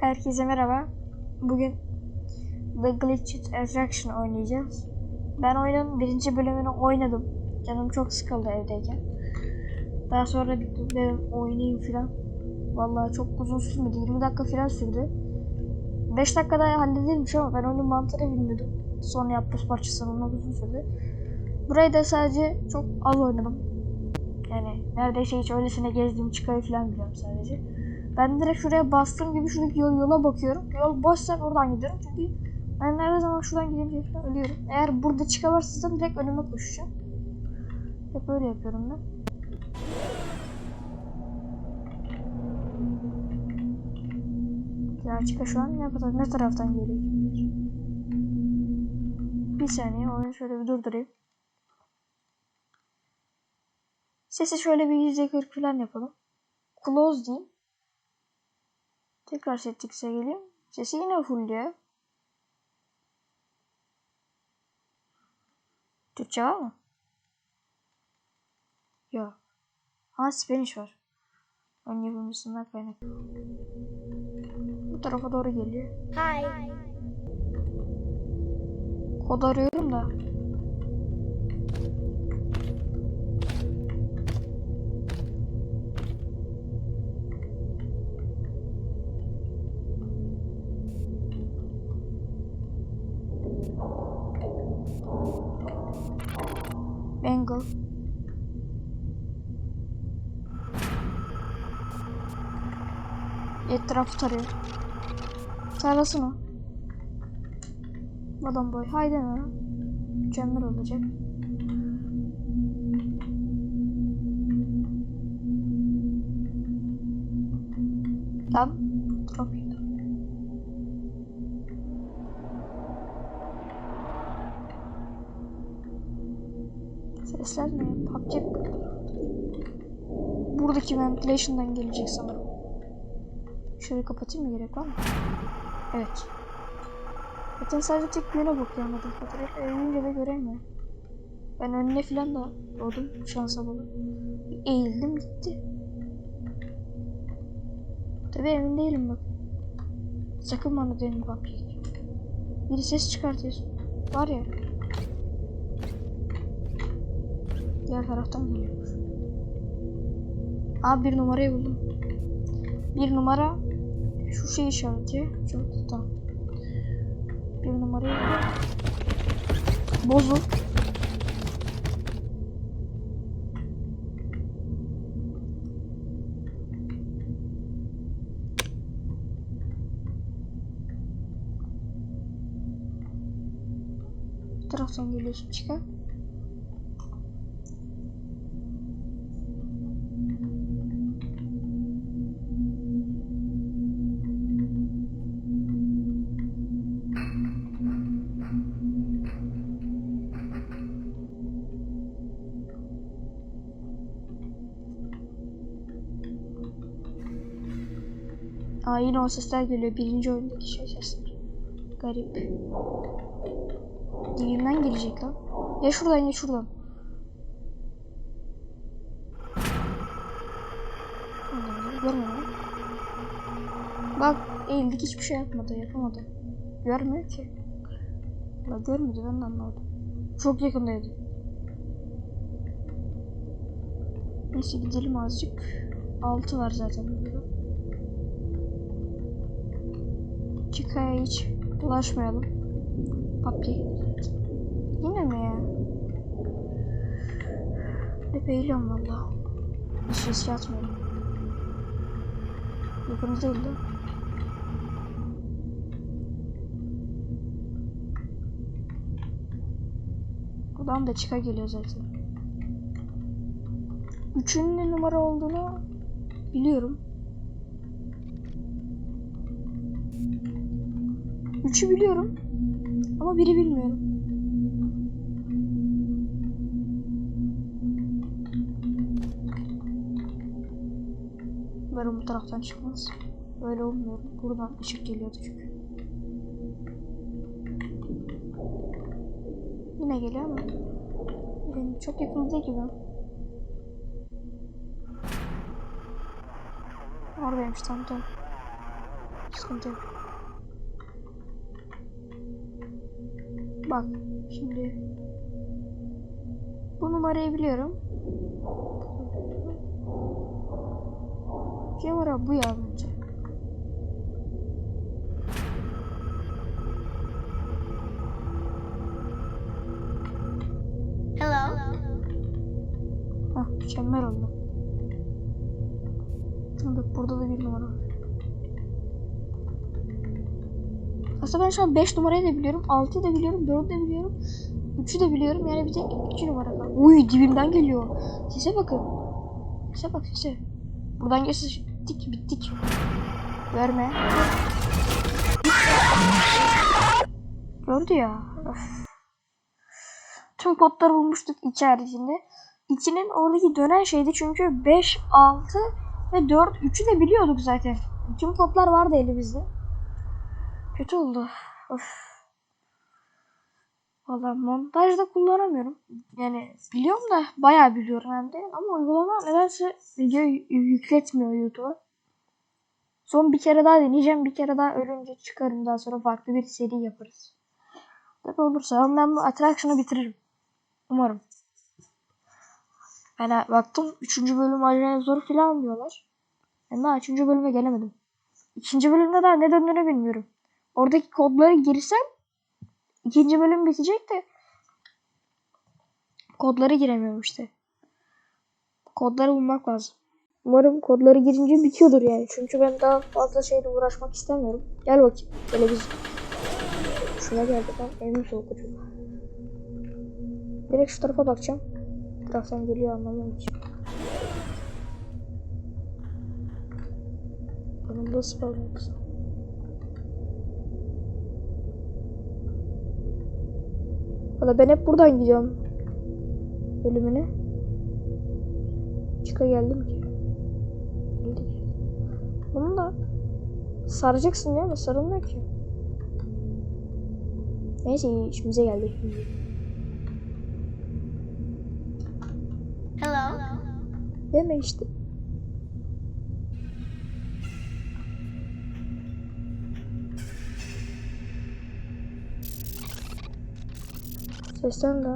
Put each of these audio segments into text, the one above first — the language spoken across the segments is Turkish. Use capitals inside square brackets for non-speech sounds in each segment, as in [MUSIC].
Herkese merhaba. Bugün The Glitched Attraction oynayacağız. Ben oyunun birinci bölümünü oynadım. Canım çok sıkıldı evdeyken. Daha sonra dedim oynayayım filan. Vallahi çok uzun sürmedi. 20 dakika filan sürdü. 5 dakikada halledilmiş ama ben oyunun mantığını bilmiyordum. Sonra yapboz parçasını onunla uzun sürdü. Burayı da sadece çok az oynadım. Yani neredeyse hiç öylesine gezdiğim çıkayı falan biliyorum sadece. Ben direkt şuraya bastığım gibi şuradaki yol, yola bakıyorum. Yol boşsa oradan gidiyorum çünkü ben her zaman şuradan gidince ölüyorum. Eğer burada çıkamazsam direkt önüme koşacağım. Hep öyle yapıyorum ben. Ya çıka şu an ne, ne taraftan geliyor? Bir saniye oyunu şöyle bir durdurayım. Sesi şöyle bir %40 falan yapalım. Close diyeyim. Tekrar settings'e geleyim. Sesi yine full diyor. Türkçe var mı? Yok. Ha Spanish var. Ön yapımcısından kaynaklı. Bu tarafa doğru geliyor. Hi. Kod arıyorum da. Bengal. Etrafı tarıyor. Tarlasın o. Adam boy. Haydi mi? Mükemmel olacak. Sesler ne? PUBG. Buradaki ventilation'dan gelecek sanırım. Şöyle kapatayım mı gerek var mı? Evet. Zaten sadece tek yöne bakıyor anladığım kadarıyla. Eğilince de göremiyor. Ben önüne falan da doğdum şansa. Bir Eğildim gitti. Tabii emin değilim bak. Sakın bana demin bak. Biri ses çıkartıyorsun. Var ya. Diğer taraftan geliyormuş. Aa bir numarayı buldum. Bir numara şu şey işareti. Çok tamam. Bir numarayı buldum. Bozu. Bu taraftan geliyorsun çıkar. Aa yine o sesler geliyor. Birinci oyundaki şey sesler. Garip. Dibimden gelecek lan. Ya şuradan ya şuradan. Görmüyor? Bak eğildik hiçbir şey yapmadı yapamadı. Görmüyor ki. La görmedi ben de anlamadım. Çok yakındaydı. Neyse gidelim azıcık. Altı var zaten Çıkaya hiç bulaşmayalım. Papi. Yine mi ya? Hep eğiliyorum valla. Hiç riske atmıyorum. Yakında değil de. Buradan da çıka geliyor zaten. Üçünün numara olduğunu biliyorum. Üçü biliyorum. Ama biri bilmiyorum. Umarım bu taraftan çıkmaz. Böyle olmuyor. Buradan ışık geliyordu çünkü. Yine geliyor ama benim çok yakında gibi. Oradaymış tam tam. Sıkıntı yok. Bak şimdi bu numarayı biliyorum. Kim numara bu ya bence. Hello. Hah mükemmel oldu. Bak burada da bir numara var. Aslında ben şu an 5 numarayı da biliyorum, 6'yı da biliyorum, 4'ü de biliyorum, 3'ü de biliyorum. Yani bir tek 2 numara kaldı. Uy dibimden geliyor. Sese bakın. Sese bak sese. Buradan geçse bittik bittik. Görme. Gördü ya. Öf. Tüm kodları bulmuştuk içi haricinde. İçinin oradaki dönen şeydi çünkü 5, 6 ve 4, 3'ü de biliyorduk zaten. Tüm kodlar vardı elimizde. Kötü oldu. Of. Valla montajda kullanamıyorum. Yani biliyorum da bayağı biliyorum hem de. Ama uygulama nedense video yükletmiyor YouTube'a. Son bir kere daha deneyeceğim. Bir kere daha ölünce çıkarım. Daha sonra farklı bir seri yaparız. Tabi olursa ben bu Attraction'ı bitiririm. Umarım. Yani baktım 3. bölüm acayip zor falan diyorlar. Ben daha 3. bölüme gelemedim. İkinci bölümde daha ne döndüğünü bilmiyorum. Oradaki kodları girsem ikinci bölüm bitecek de kodları giremiyorum işte. Kodları bulmak lazım. Umarım kodları girince bitiyordur yani. Çünkü ben daha fazla şeyle uğraşmak istemiyorum. Gel bakayım. Televizyon. Şuna geldi ben evimi soğutucu. Direkt şu tarafa bakacağım. Bu taraftan geliyor anlamam için. Yanımda spawn kısa. Valla ben hep buradan gidiyorum. Bölümüne. Çıka geldim ki. Bunu da saracaksın ya sarılmıyor ki. Neyse iyi, işimize geldi. Hello. Deme işte. Sesten de.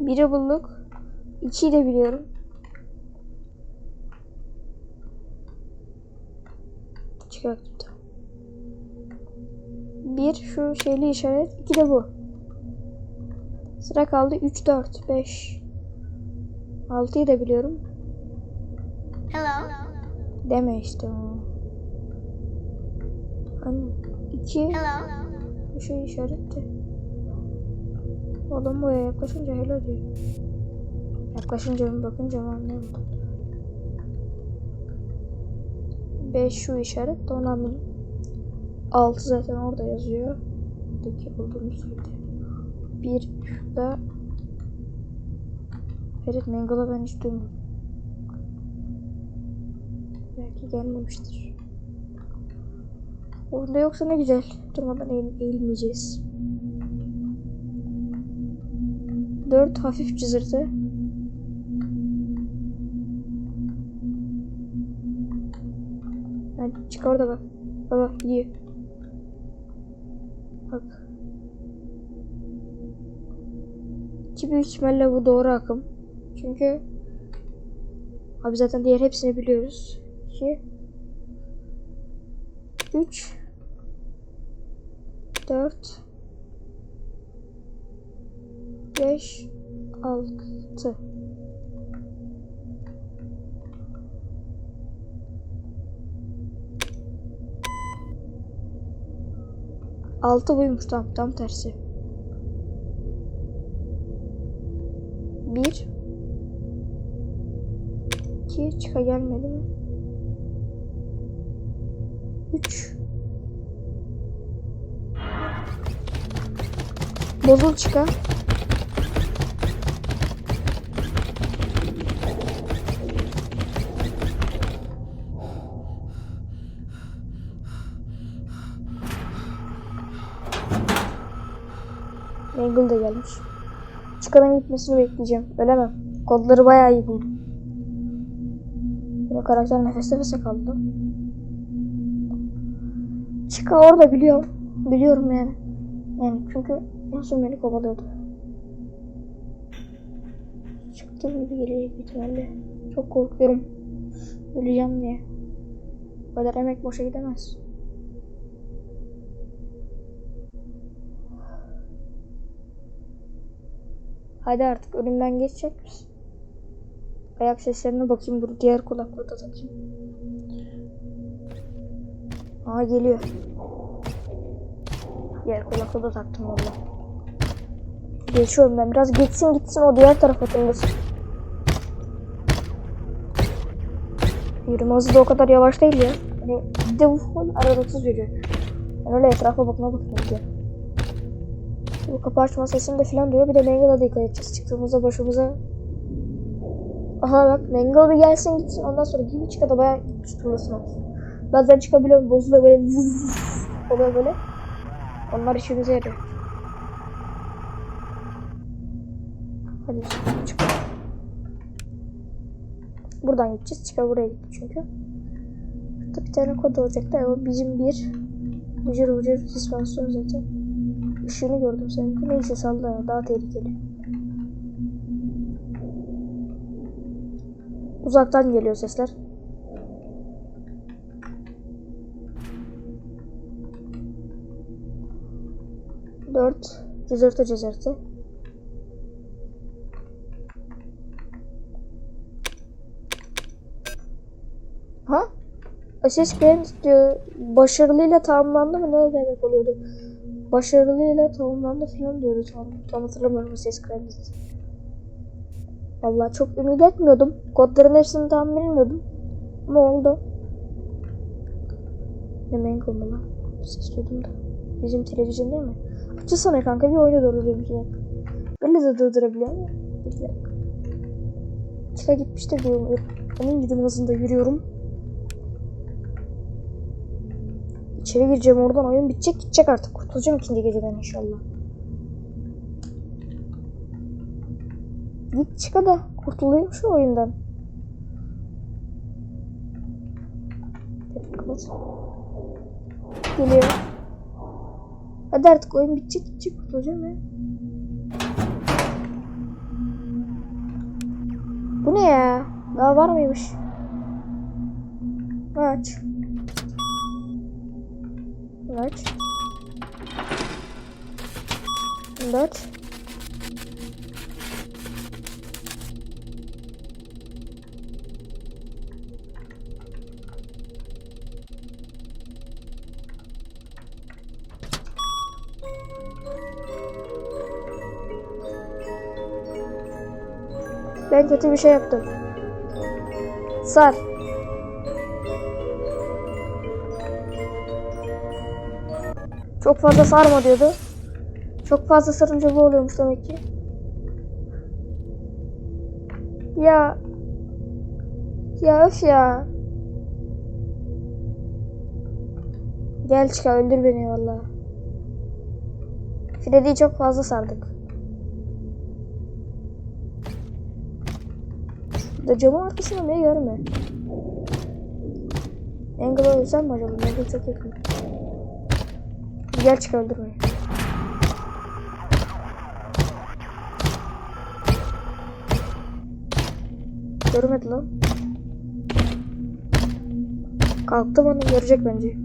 Biri bulduk. İkiyi de biliyorum. Şeyli işaret. iki de bu. Sıra kaldı 3, 4, 5. 6'yı da biliyorum. Hello. Deme işte o. Hani 2 Hello. bu şey işaretti. Oğlum buraya yaklaşınca hello diyor. Yaklaşınca mı bakınca mı anlayamadım. 5 şu işaret de onu anladım. 6 zaten orada yazıyor. Buradaki olduğunu söyledi. 1 şurada. Ferit Mengal'ı ben hiç duymadım. Belki gelmemiştir. Orada yoksa ne güzel. Durmadan eğil eğilmeyeceğiz. 4 hafif cızırtı. Hadi çık orada bak. Bak gidiyor. Bak. Ki büyük ihtimalle bu doğru akım. Çünkü abi zaten diğer hepsini biliyoruz. 2 3 4 5 6 Altı buymuş tam tam tersi. Bir. İki çıka gelmedi mi? Üç. Bozul çıka. Mangle da gelmiş. Çıkanın gitmesini bekleyeceğim. Ölemem. Kodları bayağı iyi buldum. Yine karakter nefes nefese kaldı. Çıka orada biliyorum. Biliyorum yani. Yani çünkü en son beni kovalıyordu. Çıktığım gibi büyük ihtimalle. Çok korkuyorum. Öleceğim diye. Bu kadar emek boşa gidemez. Hadi artık önümden geçecek misin? Ayak seslerine bakayım dur diğer kulaklığı da takayım. Aa geliyor. Diğer kulaklığı da taktım valla. Geçiyorum ben biraz geçsin gitsin o diğer tarafa tınlasın. Yürüme hızı da o kadar yavaş değil ya. Hani bir de bu aralıksız yürüyor. Ben öyle etrafa bakma bakıyorum diye. Bu kapı açma sesini de falan duyuyor. Bir de Mangle'a dikkat edeceğiz. Çıktığımızda başımıza... Aha bak Mangle bir gelsin gitsin. Ondan sonra gibi çıka da bayağı tutulmasın olsun. Bazen çıkabiliyor bozuluyor böyle zzzz [LAUGHS] oluyor böyle. Onlar işimize yarıyor. Hadi çık. Buradan gideceğiz. Çıkar buraya gitti çünkü. Burada bir tane kod olacaktı. O bizim bir vıcır vıcır süspansiyon zaten. Işığını gördüm senin. Neyse salla ya. Daha tehlikeli. Uzaktan geliyor sesler. Dört. Cızırtı cızırtı. Ha? Assassin's Creed diyor. Başarılıyla tamamlandı mı? Ne demek oluyordu? Başarılıyla tamamlandı falan diyordu. Tam, tam hatırlamıyorum Assassin's Creed'i. Vallahi çok ümit etmiyordum. Kodların hepsini tam bilmiyordum. Ama oldu. Ne mango mu lan? Ses duydum da. Bizim televizyon değil mi? Açılsana kanka bir oyunu durdurayım bir dakika. Böyle de durdurabiliyor mu? Bir dakika. Çıka gitmiştir diye umuyorum. Onun gidin hızında yürüyorum. İçeri gireceğim oradan oyun bitecek gidecek artık. Kurtulacağım ikinci geceden inşallah. Git çıka da kurtulayım şu oyundan. Geliyor. Hadi artık oyun bitecek gidecek kurtulacağım ya. Bu ne ya? Daha var mıymış? Aç. Aç. Aç. Ben kötü bir şey yaptım. Sar. Çok fazla sarma diyordu. Çok fazla sarınca bu oluyormuş demek ki. Ya. Ya öf ya. Gel çıka öldür beni valla. Freddy'yi çok fazla sardık. Da camın arkasında ne görme. Angle'a ölsem mi acaba? Angle çok yakın. Gel çık öldür beni. Görmedi lan. Kalktı bana görecek bence.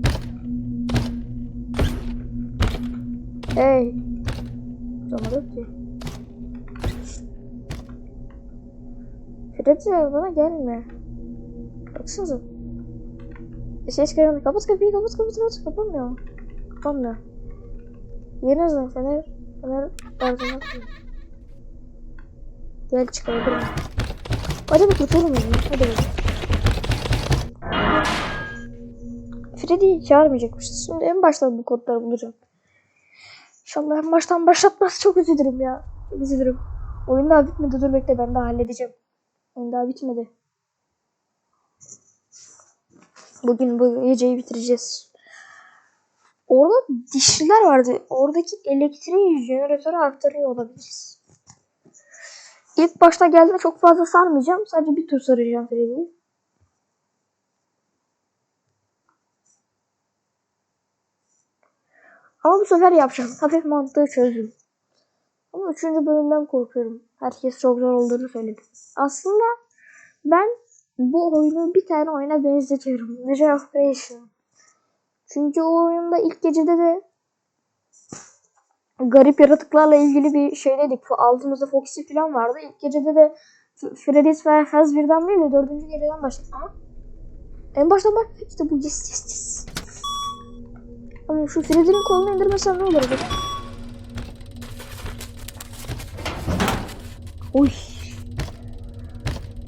Hey. Tutamadım ki. Freddy bana gelme. Baksanıza. Ses gelmiyor. Kapat kapıyı kapat kapat kapat. Kapanmıyor. Kapanmıyor. Yeni azından fener fener ardından Gel. Hadi bir kurtulalım onu. Hadi bakalım. Freddy'yi çağırmayacakmışız. Şimdi en baştan bu kodları bulacağım. İnşallah en baştan başlatmaz. Çok üzülürüm ya. Çok üzülürüm. Oyun daha bitmedi. Dur bekle ben daha halledeceğim. Oyun daha bitmedi. Bugün bu geceyi bitireceğiz. Orada dişliler vardı. Oradaki elektriği jeneratöre aktarıyor olabiliriz. İlk başta geldiğinde çok fazla sarmayacağım. Sadece bir tur saracağım Freddy'yi. Ama bu sefer yapacağım. [LAUGHS] Hafif mantığı çözdüm. Ama üçüncü bölümden korkuyorum. Herkes çok zor olduğunu söyledi. Aslında ben bu oyunu bir tane oyuna benzetiyorum. Vision of Creation. Çünkü o oyunda ilk gecede de garip yaratıklarla ilgili bir şeydeydik. Altımızda Foxy falan vardı. İlk gecede de Freddy's ve Fazbear'dan değil de dördüncü geceden başladık. Ama en baştan bak işte bu yes yes yes. Ama şu Freddy'nin kolunu indirmesem ne olur acaba? Uy.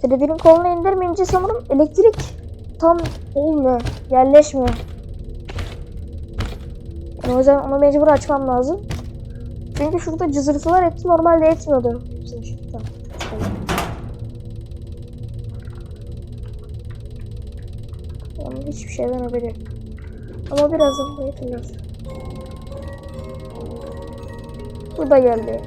Freddy'nin kolunu indirmeyince sanırım elektrik tam olmuyor. Yerleşmiyor. Yani o yüzden onu mecbur açmam lazım. Çünkü şurada cızırtılar etti. Normalde etmiyordu. Tamam. Onun hiçbir şeyden haberi. Ama birazdan da yetmiyor. Bu da geldi.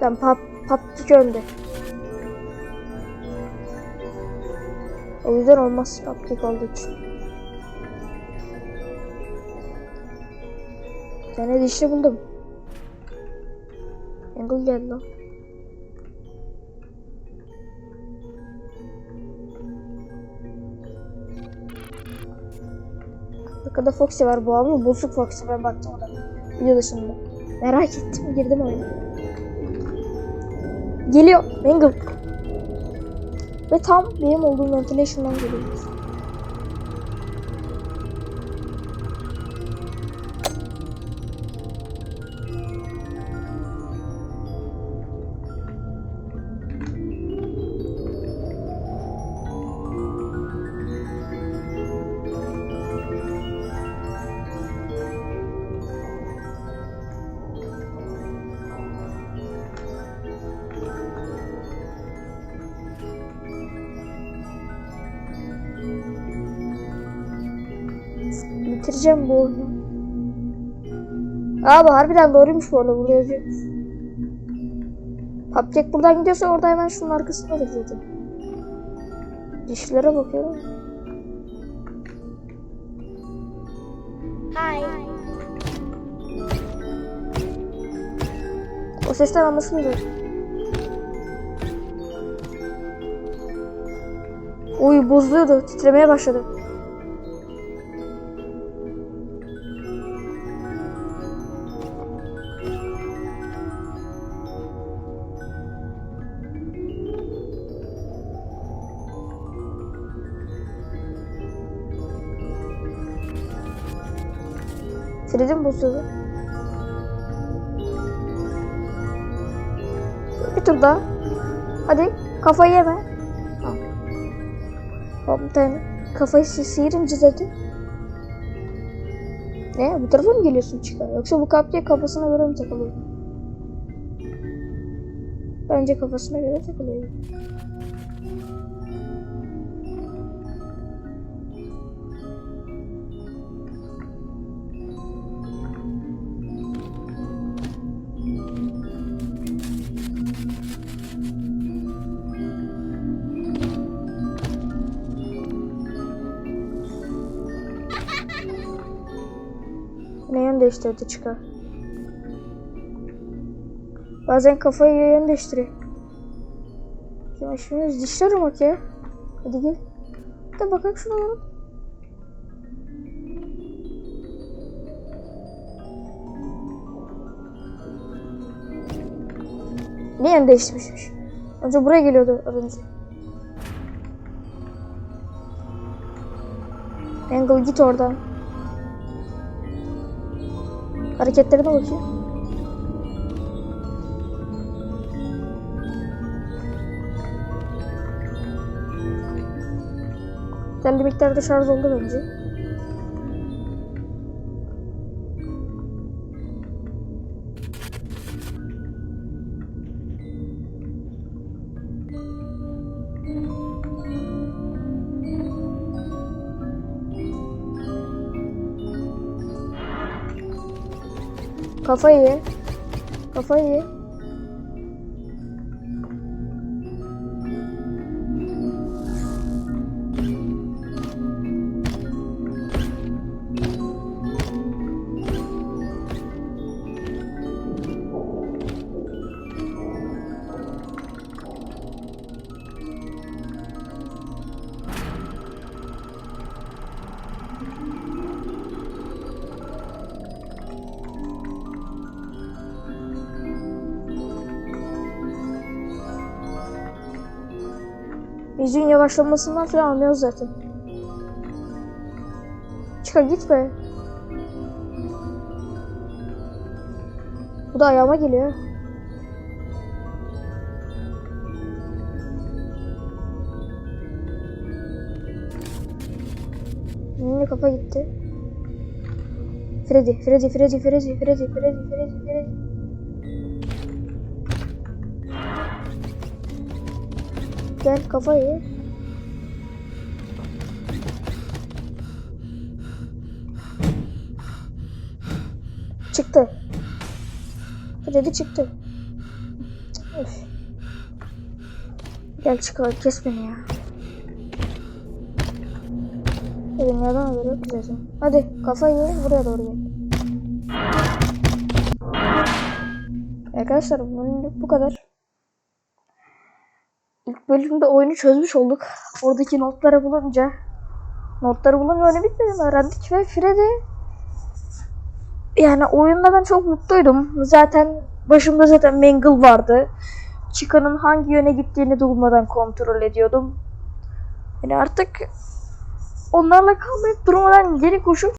Tamam pap paptik önde. O yüzden olmaz paptik olduğu için. Bir tane dişli buldum. Angle geldi lan. Arkada Foxy var bu ama bozuk Foxy ben baktım ona. Video dışında. Merak ettim girdim oyuna. Geliyor Mangle. Ve tam benim olduğum ventilation'dan geliyor. Bitireceğim bu oyunu. Aa bu harbiden doğruymuş bu arada burada yazıyor. Paptek buradan gidiyorsa orada hemen şunun arkasındadır zaten. Dişlere bakıyorum. Hi. O sesten anlaşılıyor. Uy bozuluyordu. Titremeye başladı. Freddy mi bozuldu? Bir tur daha. Hadi kafayı yeme. Tane kafayı sihirince zaten. Ne? Bu tarafa mı geliyorsun çıkar? Yoksa bu kapya kafasına göre mi takılıyor? Bence kafasına göre takılıyor. Değiştirdi çıkar. Bazen kafayı yön değiştiriyor. Ya şimdi dişlere bak ya. Hadi gel. De bakalım şuna. Ne yön değiştirmişmiş? Önce buraya geliyordu az önce. Angle git oradan. Hareketlerine bakayım. Belli miktarda şarj oldu bence. 可飞鱼可飞鱼 Müziğin yavaşlamasından falan anlıyoruz zaten. Çıkar git be. Bu da ayağıma geliyor. Yine kafa gitti. Freddy, Freddy, Freddy, Freddy, Freddy, Freddy, Freddy, Freddy. Gel kafayı. Çıktı. Freddy çıktı. Üf. Gel çıkalım kes beni ya. Dedim yok ki zaten. Hadi kafayı buraya doğru gel. Arkadaşlar bugünlük bu kadar. Bölümde oyunu çözmüş olduk. Oradaki notları bulunca notları bulunca oyunu bitmediğini öğrendik ve Freddy yani oyunda ben çok mutluydum. Zaten başımda zaten Mangle vardı. Chicka'nın hangi yöne gittiğini durmadan kontrol ediyordum. Yani artık onlarla kalmayıp durmadan geri koşup